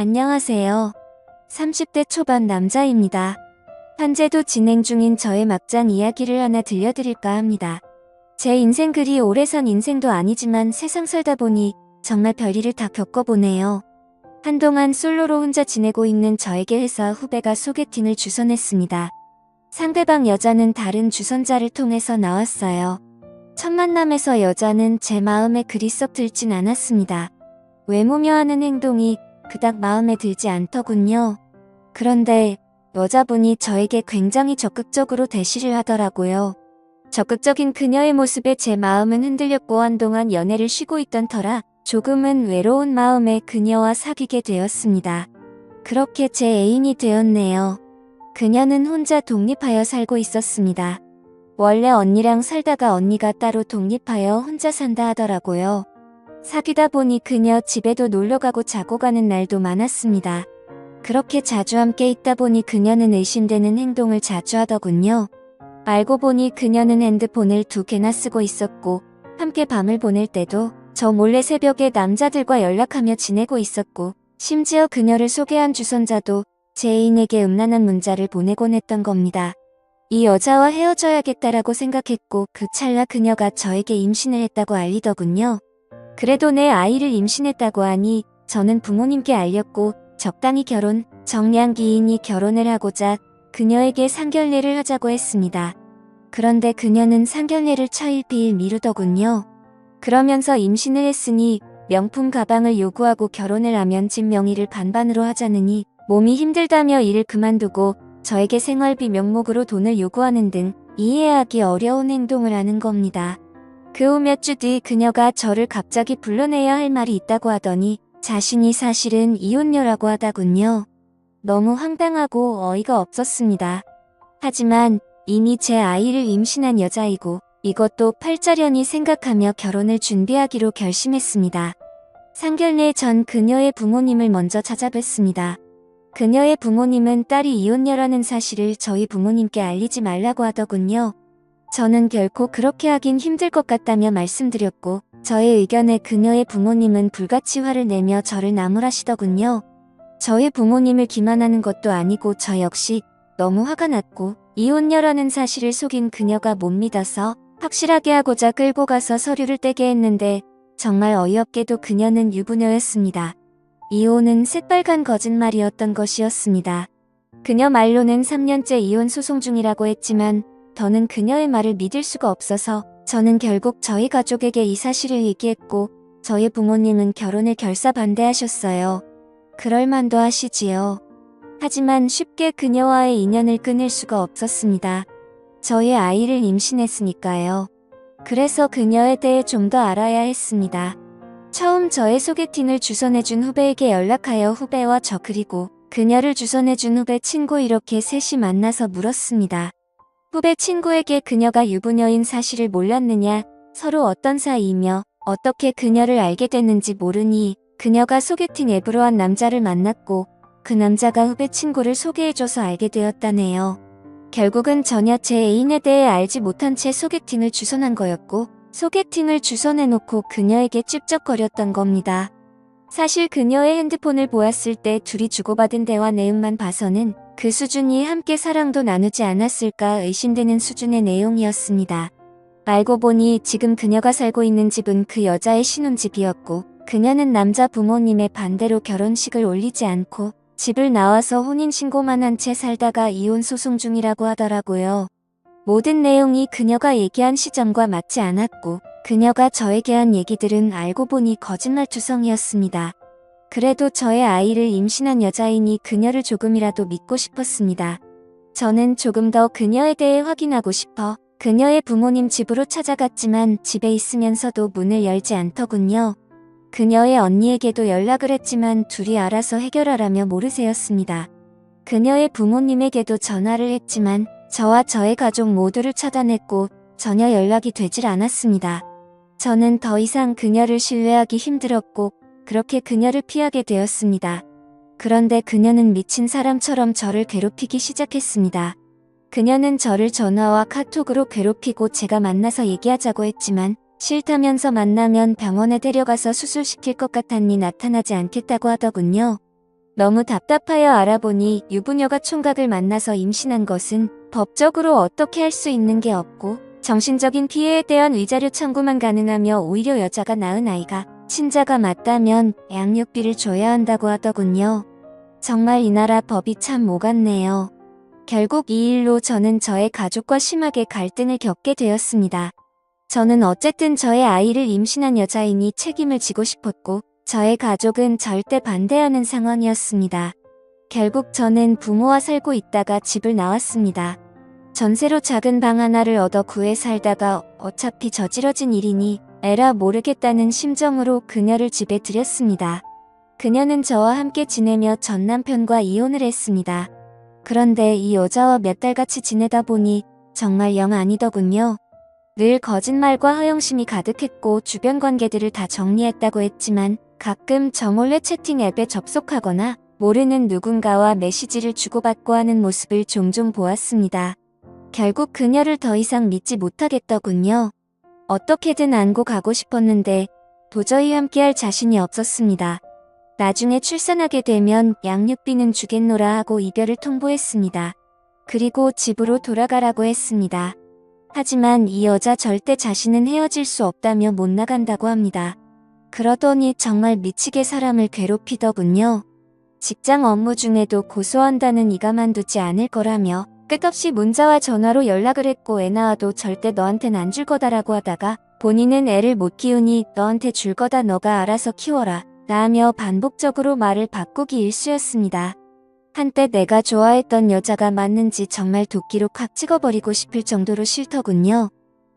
안녕하세요. 30대 초반 남자입니다. 현재도 진행 중인 저의 막장 이야기를 하나 들려드릴까 합니다. 제 인생 그리 오래 산 인생도 아니지만 세상 살다 보니 정말 별일을 다 겪어보네요. 한동안 솔로로 혼자 지내고 있는 저에게 회사 후배가 소개팅을 주선했습니다. 상대방 여자는 다른 주선자를 통해서 나왔어요. 첫 만남에서 여자는 제 마음에 그리 썩 들진 않았습니다. 외모며 하는 행동이 그닥 마음에 들지 않더군요. 그런데 여자분이 저에게 굉장히 적극적으로 대시를 하더라고요. 적극적인 그녀의 모습에 제 마음은 흔들렸고 한동안 연애를 쉬고 있던 터라 조금은 외로운 마음에 그녀와 사귀게 되었습니다. 그렇게 제 애인이 되었네요. 그녀는 혼자 독립하여 살고 있었습니다. 원래 언니랑 살다가 언니가 따로 독립하여 혼자 산다 하더라고요. 사귀다 보니 그녀 집에도 놀러가고 자고 가는 날도 많았습니다. 그렇게 자주 함께 있다 보니 그녀는 의심되는 행동을 자주 하더군요. 알고 보니 그녀는 핸드폰을 두 개나 쓰고 있었고 함께 밤을 보낼 때도 저 몰래 새벽에 남자들과 연락하며 지내고 있었고 심지어 그녀를 소개한 주선자도 제 애인에게 음란한 문자를 보내곤 했던 겁니다. 이 여자와 헤어져야겠다라고 생각했고 그 찰나 그녀가 저에게 임신을 했다고 알리더군요. 그래도 내 아이를 임신했다고 하니 저는 부모님께 알렸고 적당히 결혼, 정량기인이 결혼을 하고자 그녀에게 상견례를 하자고 했습니다. 그런데 그녀는 상견례를 차일피일 미루더군요. 그러면서 임신을 했으니 명품 가방을 요구하고 결혼을 하면 집 명의를 반반으로 하자느니 몸이 힘들다며 일을 그만두고 저에게 생활비 명목으로 돈을 요구하는 등 이해하기 어려운 행동을 하는 겁니다. 그 후 몇 주 뒤 그녀가 저를 갑자기 불러내야 할 말이 있다고 하더니 자신이 사실은 이혼녀라고 하다군요. 너무 황당하고 어이가 없었습니다. 하지만 이미 제 아이를 임신한 여자이고 이것도 팔자련이 생각하며 결혼을 준비하기로 결심했습니다. 상견례 전 그녀의 부모님을 먼저 찾아뵀습니다. 그녀의 부모님은 딸이 이혼녀라는 사실을 저희 부모님께 알리지 말라고 하더군요. 저는 결코 그렇게 하긴 힘들 것 같다며 말씀드렸고 저의 의견에 그녀의 부모님은 불같이 화를 내며 저를 나무라시더군요. 저의 부모님을 기만하는 것도 아니고 저 역시 너무 화가 났고 이혼녀라는 사실을 속인 그녀가 못 믿어서 확실하게 하고자 끌고 가서 서류를 떼게 했는데 정말 어이없게도 그녀는 유부녀였습니다. 이혼은 새빨간 거짓말이었던 것이었습니다. 그녀 말로는 3년째 이혼 소송 중이라고 했지만 더는 그녀의 말을 믿을 수가 없어서 저는 결국 저희 가족에게 이 사실을 얘기했고 저희 부모님은 결혼을 결사 반대하셨어요. 그럴 만도 하시지요. 하지만 쉽게 그녀와의 인연을 끊을 수가 없었습니다. 저의 아이를 임신했으니까요. 그래서 그녀에 대해 좀 더 알아야 했습니다. 처음 저의 소개팅을 주선해준 후배에게 연락하여 후배와 저 그리고 그녀를 주선해준 후배 친구 이렇게 셋이 만나서 물었습니다. 후배 친구에게 그녀가 유부녀인 사실을 몰랐느냐, 서로 어떤 사이이며 어떻게 그녀를 알게 됐는지 모르니 그녀가 소개팅 앱으로 한 남자를 만났고 그 남자가 후배 친구를 소개해줘서 알게 되었다네요. 결국은 전혀 제 애인에 대해 알지 못한 채 소개팅을 주선한 거였고 소개팅을 주선해놓고 그녀에게 찝쩍거렸던 겁니다. 사실 그녀의 핸드폰을 보았을 때 둘이 주고받은 대화 내용만 봐서는 그 수준이 함께 사랑도 나누지 않았을까 의심되는 수준의 내용이었습니다. 알고 보니 지금 그녀가 살고 있는 집은 그 여자의 신혼집이었고 그녀는 남자 부모님의 반대로 결혼식을 올리지 않고 집을 나와서 혼인신고만 한 채 살다가 이혼 소송 중이라고 하더라고요. 모든 내용이 그녀가 얘기한 시점과 맞지 않았고 그녀가 저에게 한 얘기들은 알고 보니 거짓말투성이었습니다. 그래도 저의 아이를 임신한 여자이니 그녀를 조금이라도 믿고 싶었습니다. 저는 조금 더 그녀에 대해 확인하고 싶어 그녀의 부모님 집으로 찾아갔지만 집에 있으면서도 문을 열지 않더군요. 그녀의 언니에게도 연락을 했지만 둘이 알아서 해결하라며 모르세였습니다. 그녀의 부모님에게도 전화를 했지만 저와 저의 가족 모두를 차단했고 전혀 연락이 되질 않았습니다. 저는 더 이상 그녀를 신뢰하기 힘들었고 그렇게 그녀를 피하게 되었습니다. 그런데 그녀는 미친 사람처럼 저를 괴롭히기 시작했습니다. 그녀는 저를 전화와 카톡으로 괴롭히고 제가 만나서 얘기하자고 했지만 싫다면서 만나면 병원에 데려가서 수술시킬 것 같았니 나타나지 않겠다고 하더군요. 너무 답답하여 알아보니 유부녀가 총각을 만나서 임신한 것은 법적으로 어떻게 할 수 있는 게 없고 정신적인 피해에 대한 위자료 청구만 가능하며 오히려 여자가 낳은 아이가 친자가 맞다면 양육비를 줘야 한다고 하더군요. 정말 이 나라 법이 참 오갔네요. 결국 이 일로 저는 저의 가족과 심하게 갈등을 겪게 되었습니다. 저는 어쨌든 저의 아이를 임신한 여자이니 책임을 지고 싶었고 저의 가족은 절대 반대하는 상황이었습니다. 결국 저는 부모와 살고 있다가 집을 나왔습니다. 전세로 작은 방 하나를 얻어 구해 살다가 어차피 저지러진 일이니 에라 모르겠다는 심정으로 그녀를 집에 들였습니다. 그녀는 저와 함께 지내며 전 남편과 이혼을 했습니다. 그런데 이 여자와 몇 달 같이 지내다 보니 정말 영 아니더군요. 늘 거짓말과 허영심이 가득했고 주변 관계들을 다 정리했다고 했지만 가끔 저 몰래 채팅 앱에 접속하거나 모르는 누군가와 메시지를 주고받고 하는 모습을 종종 보았습니다. 결국 그녀를 더 이상 믿지 못하겠더군요. 어떻게든 안고 가고 싶었는데 도저히 함께할 자신이 없었습니다. 나중에 출산하게 되면 양육비는 주겠노라 하고 이별을 통보했습니다. 그리고 집으로 돌아가라고 했습니다. 하지만 이 여자 절대 자신은 헤어질 수 없다며 못 나간다고 합니다. 그러더니 정말 미치게 사람을 괴롭히더군요. 직장 업무 중에도 고소한다는 이가 만두지 않을 거라며 끝없이 문자와 전화로 연락을 했고 애 낳아도 절대 너한텐 안 줄 거다라고 하다가 본인은 애를 못 키우니 너한테 줄 거다 너가 알아서 키워라 라며 반복적으로 말을 바꾸기 일쑤였습니다. 한때 내가 좋아했던 여자가 맞는지 정말 도끼로 콱 찍어버리고 싶을 정도로 싫더군요.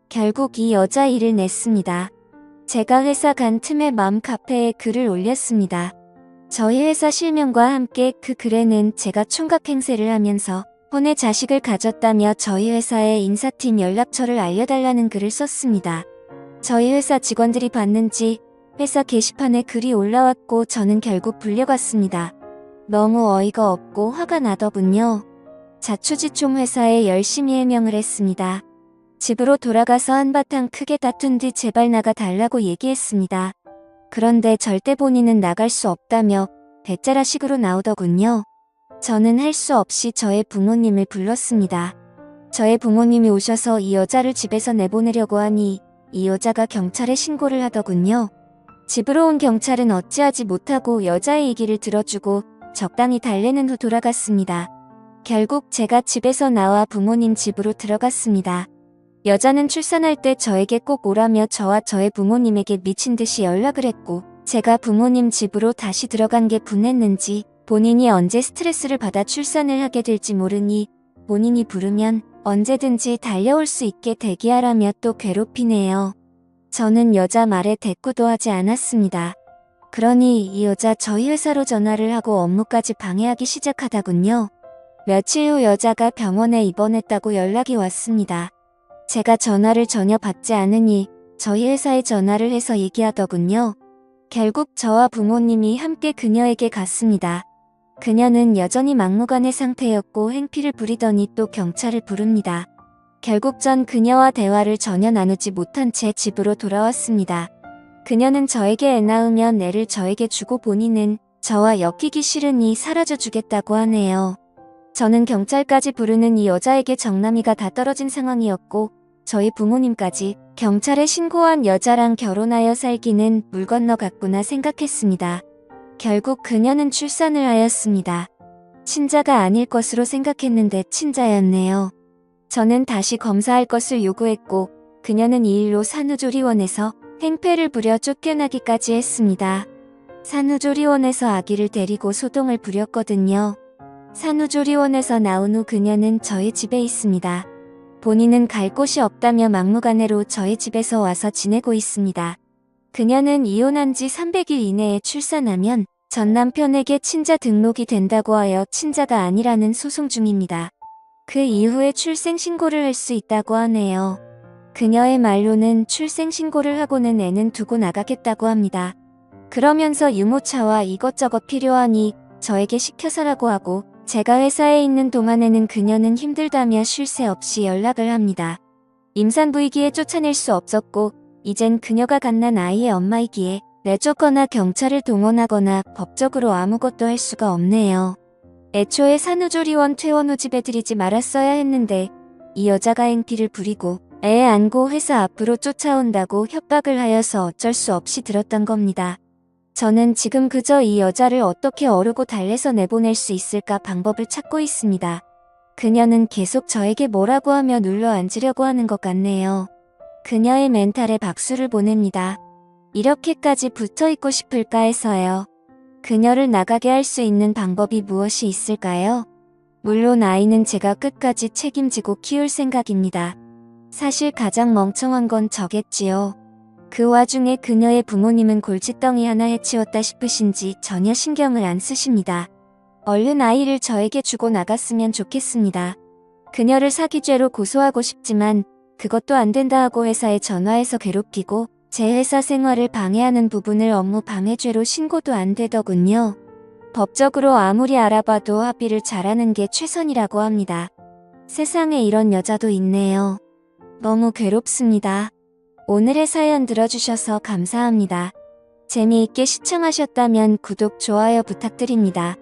결국 이 여자 일을 냈습니다. 제가 회사 간 틈에 맘 카페에 글을 올렸습니다. 저희 회사 실명과 함께 그 글에는 제가 총각 행세를 하면서 혼의 자식을 가졌다며 저희 회사의 인사팀 연락처를 알려달라는 글을 썼습니다. 저희 회사 직원들이 봤는지 회사 게시판에 글이 올라왔고 저는 결국 불려갔습니다. 너무 어이가 없고 화가 나더군요. 자초지총 회사에 열심히 해명을 했습니다. 집으로 돌아가서 한바탕 크게 다툰 뒤 제발 나가 달라고 얘기했습니다. 그런데 절대 본인은 나갈 수 없다며 대짜라식으로 나오더군요. 저는 할 수 없이 저의 부모님을 불렀습니다. 저의 부모님이 오셔서 이 여자를 집에서 내보내려고 하니 이 여자가 경찰에 신고를 하더군요. 집으로 온 경찰은 어찌하지 못하고 여자의 얘기를 들어주고 적당히 달래는 후 돌아갔습니다. 결국 제가 집에서 나와 부모님 집으로 들어갔습니다. 여자는 출산할 때 저에게 꼭 오라며 저와 저의 부모님에게 미친 듯이 연락을 했고 제가 부모님 집으로 다시 들어간 게 분했는지 본인이 언제 스트레스를 받아 출산을 하게 될지 모르니 본인이 부르면 언제든지 달려올 수 있게 대기하라며 또 괴롭히네요. 저는 여자 말에 대꾸도 하지 않았습니다. 그러니 이 여자 저희 회사로 전화를 하고 업무까지 방해하기 시작하다군요. 며칠 후 여자가 병원에 입원했다고 연락이 왔습니다. 제가 전화를 전혀 받지 않으니 저희 회사에 전화를 해서 얘기하더군요. 결국 저와 부모님이 함께 그녀에게 갔습니다. 그녀는 여전히 막무가내 상태였고 행피를 부리더니 또 경찰을 부릅니다. 결국 전 그녀와 대화를 전혀 나누지 못한 채 집으로 돌아왔습니다. 그녀는 저에게 애 낳으면 애를 저에게 주고 본인은 저와 엮이기 싫으니 사라져 주겠다고 하네요. 저는 경찰까지 부르는 이 여자에게 정남이가 다 떨어진 상황이었고 저희 부모님까지 경찰에 신고한 여자랑 결혼하여 살기는 물 건너 갔구나 생각했습니다. 결국 그녀는 출산을 하였습니다. 친자가 아닐 것으로 생각했는데 친자였네요. 저는 다시 검사할 것을 요구했고 그녀는 이 일로 산후조리원에서 행패를 부려 쫓겨나기까지 했습니다. 산후조리원에서 아기를 데리고 소동을 부렸거든요. 산후조리원에서 나온 후 그녀는 저희 집에 있습니다. 본인은 갈 곳이 없다며 막무가내로 저희 집에서 와서 지내고 있습니다. 그녀는 이혼한 지 300일 이내에 출산하면 전 남편에게 친자 등록이 된다고 하여 친자가 아니라는 소송 중입니다. 그 이후에 출생신고를 할 수 있다고 하네요. 그녀의 말로는 출생신고를 하고는 애는 두고 나가겠다고 합니다. 그러면서 유모차와 이것저것 필요하니 저에게 시켜서라고 하고 제가 회사에 있는 동안에는 그녀는 힘들다며 쉴 새 없이 연락을 합니다. 임산부이기에 쫓아낼 수 없었고 이젠 그녀가 갓난 아이의 엄마이기에 내쫓거나 경찰을 동원하거나 법적으로 아무것도 할 수가 없네요. 애초에 산후조리원 퇴원 후 집에 들이지 말았어야 했는데 이 여자가 행피를 부리고 애 안고 회사 앞으로 쫓아온다고 협박을 하여서 어쩔 수 없이 들었던 겁니다. 저는 지금 그저 이 여자를 어떻게 어르고 달래서 내보낼 수 있을까 방법을 찾고 있습니다. 그녀는 계속 저에게 뭐라고 하며 눌러 앉으려고 하는 것 같네요. 그녀의 멘탈에 박수를 보냅니다. 이렇게까지 붙어 있고 싶을까 해서요. 그녀를 나가게 할 수 있는 방법이 무엇이 있을까요? 물론 아이는 제가 끝까지 책임지고 키울 생각입니다. 사실 가장 멍청한 건 저겠지요. 그 와중에 그녀의 부모님은 골칫덩이 하나 해치웠다 싶으신지 전혀 신경을 안 쓰십니다. 얼른 아이를 저에게 주고 나갔으면 좋겠습니다. 그녀를 사기죄로 고소하고 싶지만 그것도 안 된다 하고 회사에 전화해서 괴롭히고 제 회사 생활을 방해하는 부분을 업무 방해죄로 신고도 안 되더군요. 법적으로 아무리 알아봐도 합의를 잘하는 게 최선이라고 합니다. 세상에 이런 여자도 있네요. 너무 괴롭습니다. 오늘의 사연 들어주셔서 감사합니다. 재미있게 시청하셨다면 구독, 좋아요 부탁드립니다.